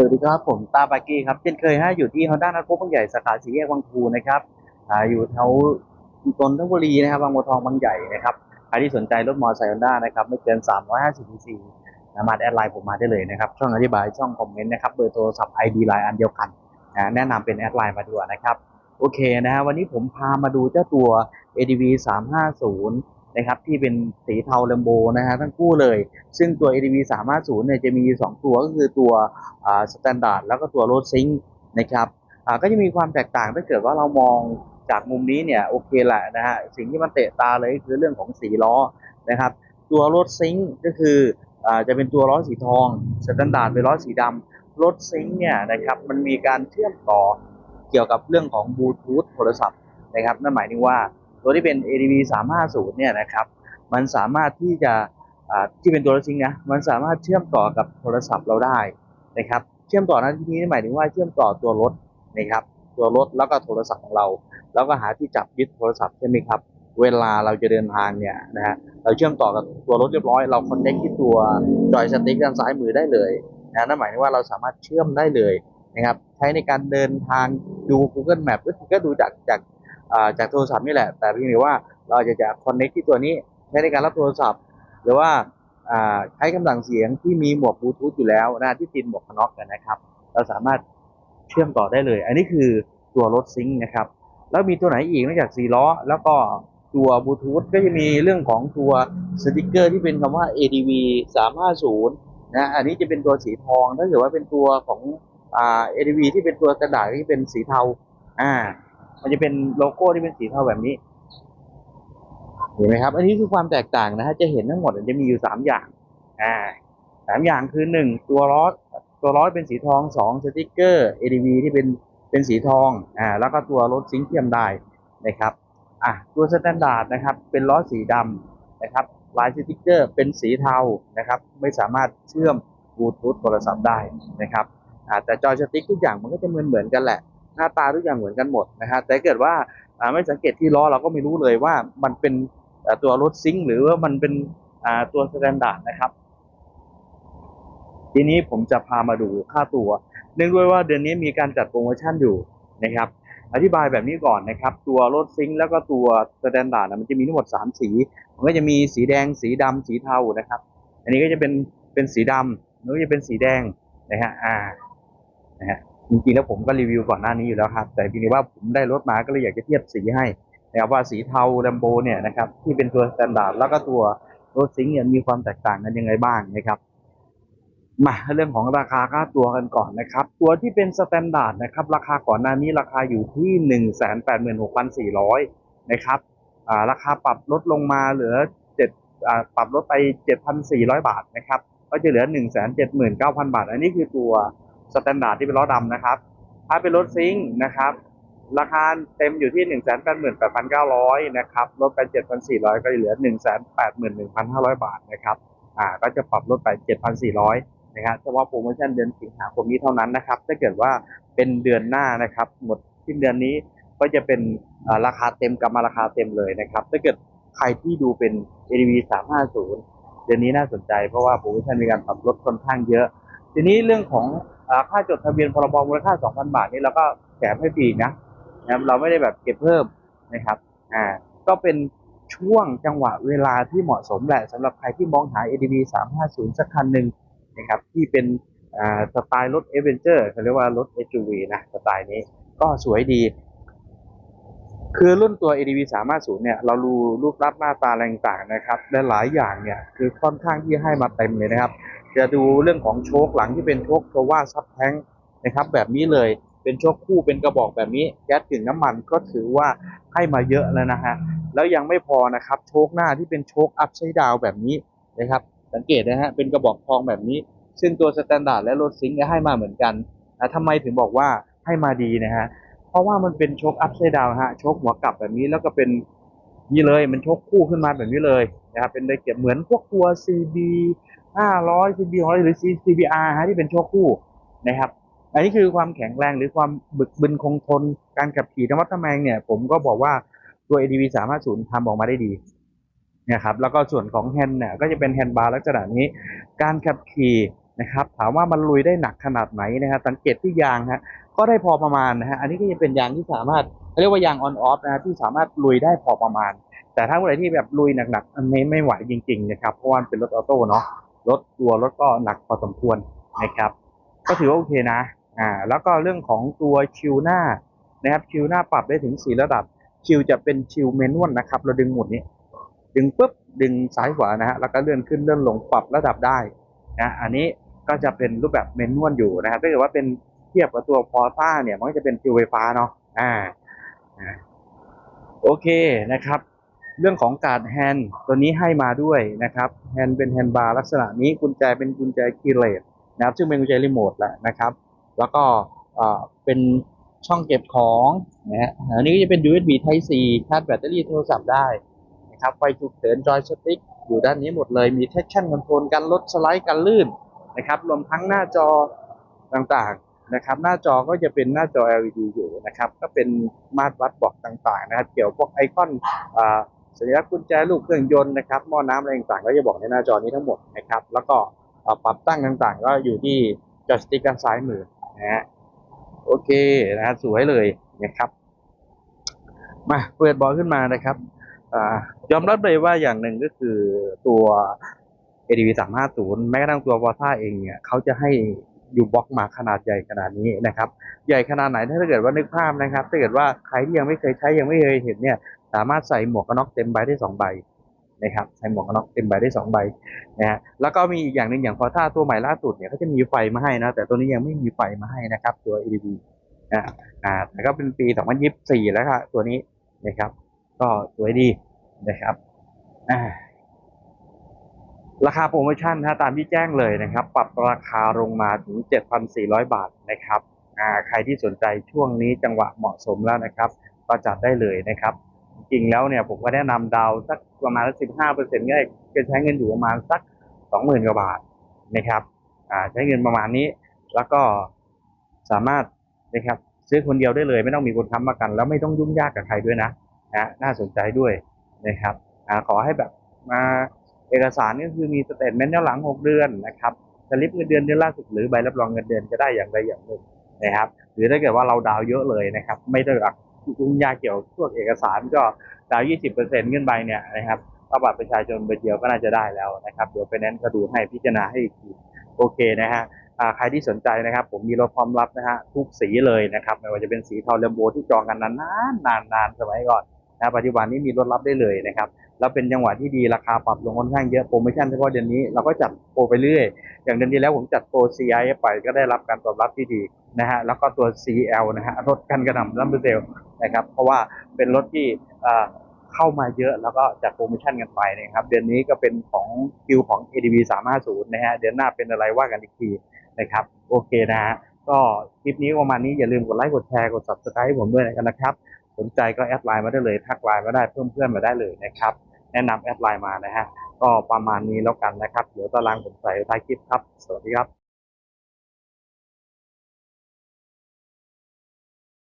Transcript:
สวัสดีครับ ผมตาบากี้ครับ เช่นเคยฮะอยู่ที่ Honda นัดพบางใหญ่สาขาสีแยกวังคูนะครับอ่าอยู่แถวตนทบุรีนะครับบางบัวทองบางใหญ่นะครับใครที่สนใจรถมอเตอร์ไซค์ Honda นะครับไม่เกิน 350 cc สามารถแอดไลน์ผมมาได้เลยนะครับช่องอธิบายช่องคอมเมนต์นะครับเบอร์โทรศัพท์ ID ไลน์อันเดียวกันนะแนะนำเป็นแอดไลน์มาดีกว่านะครับโอเคนะฮะวันนี้ผมพามาดูเจ้าตัว ADV 350 นะครับ ที่เป็นสีเทาเลมโบนะฮะทั้งคู่เลย ซึ่งตัว ADV 350เนี่ยจะมีอยู่สองตัวก็คือตัวสแตนดาร์ดแล้วก็ตัวรถซิงค์นะครับอ่าก็จะมีความแตกต่างถ้าเกิดว่าเรามองจากมุมนี้เนี่ยโอเคแหละนะฮะสิ่งที่มันเตะตาเลยก็คือเรื่องของสีล้อนะครับ ตัวรถซิงค์ก็คืออ่าจะเป็นตัวล้อสีทองสแตนดาร์ดเป็นล้อสีดำรถซิงค์เนี่ยนะครับมันมีการเชื่อมต่อเกี่ยวกับเรื่องของบลูทูธโทรศัพท์นะครับ นั่นหมายถึงว่า ตัวที่เป็น ADV 350เนี่ยนะครับ มันสามารถที่จะที่เป็นตัวจริงนะ มันสามารถเชื่อมต่อกับโทรศัพท์เราได้นะครับ เชื่อมต่อนั้นที่นี้หมายถึงว่าเชื่อมต่อตัวรถนะครับ ตัวรถแล้วก็โทรศัพท์ของเรา แล้วก็หาที่จับยึดโทรศัพท์ใช่ไหมครับ เวลาเราจะเดินทางเนี่ยนะฮะ เราเชื่อมต่อกับตัวรถเรียบร้อย เราคอนเนคที่ตัวจอยสติ๊กด้านซ้ายมือได้เลยนะนั่นหมายถึงว่าเราสามารถเชื่อมได้เลยนะครับ ใช้ในการเดินทางดู Google Map ก็คือก็ดูจากจาก จากโทรศัพท์นี่แหละ แต่เพียงแต่ว่าเราจะจะคอนเนคที่ตัวนี้ใช้ในการรับโทรศัพท์ หรือว่าใช้คำสั่งเสียงที่มีหมวกบลูทูธอยู่แล้วนะที่ติดหมวกน็อกกันนะครับ เราสามารถเชื่อมต่อได้เลย อันนี้คือตัวรถซิงค์นะครับ แล้วมีตัวไหนอีกนอกจาก4ล้อ แล้วก็ตัวบลูทูธก็จะมีเรื่องของตัวสติกเกอร์ที่เป็นคำว่า ADV 350นะอันนี้จะเป็นตัวสีทอง ถ้าเกิดว่าเป็นตัวของอ่า ADV ที่เป็นตัวกระดาษที่เป็นสีเทาอ่า มันจะเป็นโลโก้ที่เป็นสีเทาแบบนี้ เห็นไหมครับ อันนี้คือความแตกต่างนะฮะจะเห็นทั้งหมดจะมีอยู่สามอย่าง อ่าสามอย่างคือหนึ่งตัวล้อตัวล้อเป็นสีทองสองสติกเกอร์ ADV ที่เป็นเป็นสีทอง อ่า แล้วก็ตัวรถซิงค์เทียมได้นะครับ อะ ตัวสแตนดาร์ดนะครับ เป็นล้อสีดำนะครับ ลายสติกเกอร์ เป็นสีเทา นะครับ ไม่สามารถเชื่อมบลูทูธโทรศัพท์ได้นะครับ อ่า แต่จอยสติ๊กทุกอย่างมันก็จะเหมือนเหมือนกันแหละ หน้าตาทุกอย่างเหมือนกันหมดนะฮะแต่เกิดว่าไม่สังเกตที่ล้อเราก็ไม่รู้เลยว่ามันเป็นตัวรถซิงค์หรือว่ามันเป็นตัวสแตนดาร์ดนะครับ ทีนี้ผมจะพามาดูค่าตัว เนื่องด้วยว่าเดือนนี้มีการจัดโปรโมชั่นอยู่นะครับ อธิบายแบบนี้ก่อนนะครับ ตัวรถซิงค์แล้วก็ตัวสแตนดาร์ดมันจะมีทั้งหมดสามสีมันก็จะมีสีแดงสีดำสีเทานะครับ อันนี้ก็จะเป็นเป็นสีดำแล้วก็จะเป็นสีแดงนะฮะอ่านะฮะ จริงๆแล้วผมก็รีวิวก่อนหน้านี้อยู่แล้วครับ แต่ทีนี้ว่าผมได้รถมาก็เลยอยากจะเทียบสีให้นะครับว่าสีเทาแลมโบเนี่ยนะครับที่เป็นตัวสแตนดาร์ดแล้วก็ตัวรถซิงค์เนี่ยมีความแตกต่างกันยังไงบ้างนะครับมาเรื่องของราคาค่าตัวกันก่อนนะครับ ตัวที่เป็นสแตนดาร์ดนะครับ ราคาก่อนหน้านี้ราคาอยู่ที่หนึ่งแสนแปดหมื่นหกพันสี่ร้อยนะครับอ่าราคาปรับลดลงมาเหลือเจ็ดอ่าปรับลดไปเจ็ดพันสี่ร้อยบาทนะครับ ก็จะเหลือหนึ่งแสนเจ็ดหมื่นเก้าพันบาท อันนี้คือตัว สแตนดาร์ดที่เป็นล้อดำนะครับ ถ้าเป็นรถซิงค์นะครับ ราคาเต็มอยู่ที่หนึ่งแสนแปดหมื่นแปดพันเก้าร้อยนะครับ ลดไปเจ็ดพันสี่ร้อยก็เหลือหนึ่งแสนแปดหมื่นหนึ่งพันห้าร้อยบาทนะครับ อ่า ก็จะปรับลดไปเจ็ดพันสี่ร้อยนะครับเฉพาะโปรโมชั่นเดือนสิงหาคมนี้เท่านั้นนะครับ ถ้าเกิดว่าเป็นเดือนหน้านะครับ หมดสิ้นเดือนนี้ก็จะเป็นราคาเต็มกลับมาราคาเต็มเลยนะครับ ถ้าเกิดใครที่ดูเป็น ADV 350เดือนนี้น่าสนใจเพราะว่าโปรโมชั่นมีการปรับลดค่อนข้างเยอะ ทีนี้เรื่องของ ค่าจดทะเบียนพรบมูลค่า 2,000 บาทนี่เราก็แถมให้ฟรีนะนะครับเราไม่ได้แบบเก็บเพิ่มนะครับอ่าก็เป็นช่วงจังหวะเวลาที่เหมาะสมแหละสำหรับใครที่มองหา ADV 350 สักคันหนึ่งนะครับที่เป็นสไตล์รถ a อเวนเจอร์เขาเรียกว่ารถ SUV นะสไตล์นี้ก็สวยดี คือรุ่นตัว ADV 350 เนี่ย เราดูรูปลักษณ์หน้าตาอะไรต่างนะครับและหลายอย่างเนี่ย คือค่อนข้างที่ให้มาเต็มเลยนะครับ จะดูเรื่องของโชคหลังที่เป็นโชคโทว่าซับแท้งนะครับ แบบนี้เลยเป็นโชคคู่เป็นกระบอกแบบนี้แก๊สถึงน้ำมันก็ถือว่าให้มาเยอะแล้วนะฮะแล้วยังไม่พอนะครับโชคหน้าที่เป็นโชคอัพไซด์ดาวแบบนี้นะครับ สังเกตนะฮะเป็นกระบอกทองแบบนี้ ซึ่งตัวสแตนดาร์ดและรถซิงค์ให้มาเหมือนกันนะทำไมถึงบอกว่าให้มาดีนะฮะเพราะว่ามันเป็นโชคอัพไซด์ดาวฮะโชคหัวกลับแบบนี้แล้วก็เป็นนี่เลยมันโชคคู่ขึ้นมาแบบนี้เลยนะครับเป็นไดเก็บเหมือนพวกตัว CB 500 CB 100หรือ CBR ฮะที่เป็นโชคคู่นะครับ อันนี้คือความแข็งแรงหรือความบึกบึนคงทนการขับขี่ธรรมะทแมงเนี่ย ผมก็บอกว่าตัว ADV 350ทำออกมาได้ดีนะครับแล้วก็ส่วนของแฮนด์เนี่ยก็จะเป็นแฮนด์บาร์ลักษณะนี้ การขับขี่นะครับ ถามว่ามันลุยได้หนักขนาดไหนนะฮะสังเกตที่ยางฮะก็ได้พอประมาณนะฮะอันนี้ก็จะเป็นยางที่สามารถเรียกว่ายางออนออฟนะฮะที่สามารถลุยได้พอประมาณ แต่ถ้าอะไรที่แบบลุยหนักๆไม่ไม่ไหวจริงๆนะครับเพราะว่าเป็นรถออโต้เนาะ รถตัวรถก็หนักพอสมควรนะครับ ก็ถือว่าโอเคนะอ่าแล้วก็เรื่องของตัวชิวหน้านะครับชิวหน้าปรับได้ถึงสี่ระดับ ชิวจะเป็นชิวเมนวลนะครับ เราดึงหมุดนี้ ดึงปุ๊บดึงซ้ายขวานะฮะแล้วก็เลื่อนขึ้นเลื่อนลงปรับระดับได้นะอันนี้ก็จะเป็นรูปแบบเมนวลอยู่นะครับถ้าเกิดว่าเป็นเทียบกับตัวพอต้าเนี่ยมันก็จะเป็นชิวไฟฟ้าเนาะอ่าอ่าโอเคนะครับ เรื่องของการ์ดแฮนด์ตัวนี้ให้มาด้วยนะครับแฮนด์เป็นแฮนด์บาร์ลักษณะนี้กุญแจเป็นกุญแจคีย์เลสนะครับซึ่งเป็นกุญแจรีโมทแหละนะครับ แล้วก็เอ่อเป็นช่องเก็บของนะฮะอันนี้ก็จะเป็น USB Type C ชาร์จแบตเตอรี่โทรศัพท์ได้นะครับไฟฉุกเฉินจอยสติ๊กอยู่ด้านนี้หมดเลยมี traction control กันลดสไลด์กันลื่นนะครับรวมทั้งหน้าจอต่างๆนะครับ หน้าจอก็จะเป็นหน้าจอ LED อยู่นะครับ ก็เป็นมาตรวัดบอกต่างๆนะครับ เกี่ยวพวกไอคอนอ่า สัญลักษณ์กุญแจลูกเครื่องยนต์นะครับหม้อน้ำอะไรต่างๆก็จะบอกในหน้าจอนี้ทั้งหมดนะครับ แล้วก็ปรับตั้งต่างๆ ก็อยู่ที่จอยสติ๊กด้านซ้ายมือนะฮะโอเคนะฮะสวยเลยนะครับมาเปิดบอลขึ้นมานะครับอยอมรับเลยว่าอย่างหนึ่งก็คือตัว ADV 350 แม้กระทั่งตัว v อ t a เองเนี่ยเขาจะให้อยู่บล็อกมาขนาดใหญ่ขนาดนี้นะครับ ใหญ่ขนาดไหนถ้าเกิดว่านึกภาพนะครับ ถ้าเกิดว่าใครที่ยังไม่เคยใช้ยังไม่เคยเห็นเนี่ย สามารถใส่หมวกกันน็อกเต็มใบได้สองใบนะครับใส่หมวกกันน็อกเต็มใบได้สองใบนะฮะแล้วก็มีอีกอย่างหนึ่งอย่างพอท่าตัวใหม่ล่าสุดเนี่ยเขาจะมีไฟมาให้นะแต่ตัวนี้ยังไม่มีไฟมาให้นะครับตัว EDB นะอ่าแต่ก็เป็นปี 2024 แล้วครับตัวนี้นะครับก็สวยดีนะครับอ่าราคาโปรโมชั่นนะตามที่แจ้งเลยนะครับ ปรับราคาลงมาถึง 7,400 บาทนะครับอ่าใครที่สนใจช่วงนี้จังหวะเหมาะสมแล้วนะครับ ก็จัดได้เลยนะครับ ริง ๆ แล้วเนี่ยผมก็แนะนำดาวสักประมาณสิบห้าเปอร์เซ็นต์ก็ได้จะใช้เงินอยู่ประมาณสักสองหมื่นกว่าบาทนะครับอ่าใช้เงินประมาณนี้ แล้วก็สามารถนะครับซื้อคนเดียวได้เลย ไม่ต้องมีคนค้ำประกัน แล้วไม่ต้องยุ่งยากกับใครด้วยนะนะน่าสนใจด้วยนะครับอ่าขอให้แบบมาเอกสารก็คือมีสเตทเมนต์ย้อนหลังหกเดือนนะครับสลิปเงินเดือนเดือนล่าสุดหรือใบรับรองเงินเดือนก็ได้อย่างใดอย่างหนึ่งนะครับ หรือถ้าเกิดว่าเราดาวเยอะเลยนะครับ ไม่ได้ แบบยุ่งยาเกี่ยวพวกเอกสารก็ดาวยี่สิบเปอร์เซ็นต์ขึ้นไปเนี่ยนะครับก็บัตรประชาชนใบเดียวก็น่าจะได้แล้วนะครับ เดี๋ยวไปนั้นก็ดูให้พิจารณาให้อีกทีโอเคนะฮะใครที่สนใจนะครับ ผมมีรถพร้อมรับนะฮะทุกสีเลยนะครับ ไม่ว่าจะเป็นสีเทาเลมโบที่จองกันนานนานนานสมัยก่อนนะปัจจุบันนี้มีรถรับได้เลยนะครับ แล้วเป็นจังหวะที่ดีราคาปรับลงค่อนข้างเยอะโปรโมชั่นเฉพาะเดือนนี้เราก็จัดโปรไปเรื่อย อย่างเดือนที่แล้วผมจัดโปร CI ไปก็ได้รับการตอบรับที่ดีนะฮะแล้วก็ตัว CL นะฮะรถกันกระหน่ำรัมเบอร์เซล นะครับ เพราะว่าเป็นรถที่เข้ามาเยอะแล้วก็จัดโปรโมชั่นกันไปนะครับ เดือนนี้ก็เป็นของคิวของ ADV 350 นะฮะเดือนหน้าเป็นอะไรว่ากันอีกทีนะครับ โอเคนะฮะก็คลิปนี้ประมาณนี้อย่าลืมกดไลค์กดแชร์กด subscribe ให้ผมด้วยนะครับ สนใจก็แอดไลน์มาได้เลยทักไลน์มาได้เพิ่มเพื่อนมาได้เลยนะครับ แนะนำแอดไลน์มานะฮะก็ประมาณนี้แล้วกันนะครับ เดี๋ยวตารางผมใส่ท้ายคลิปครับ สวัสดีครับ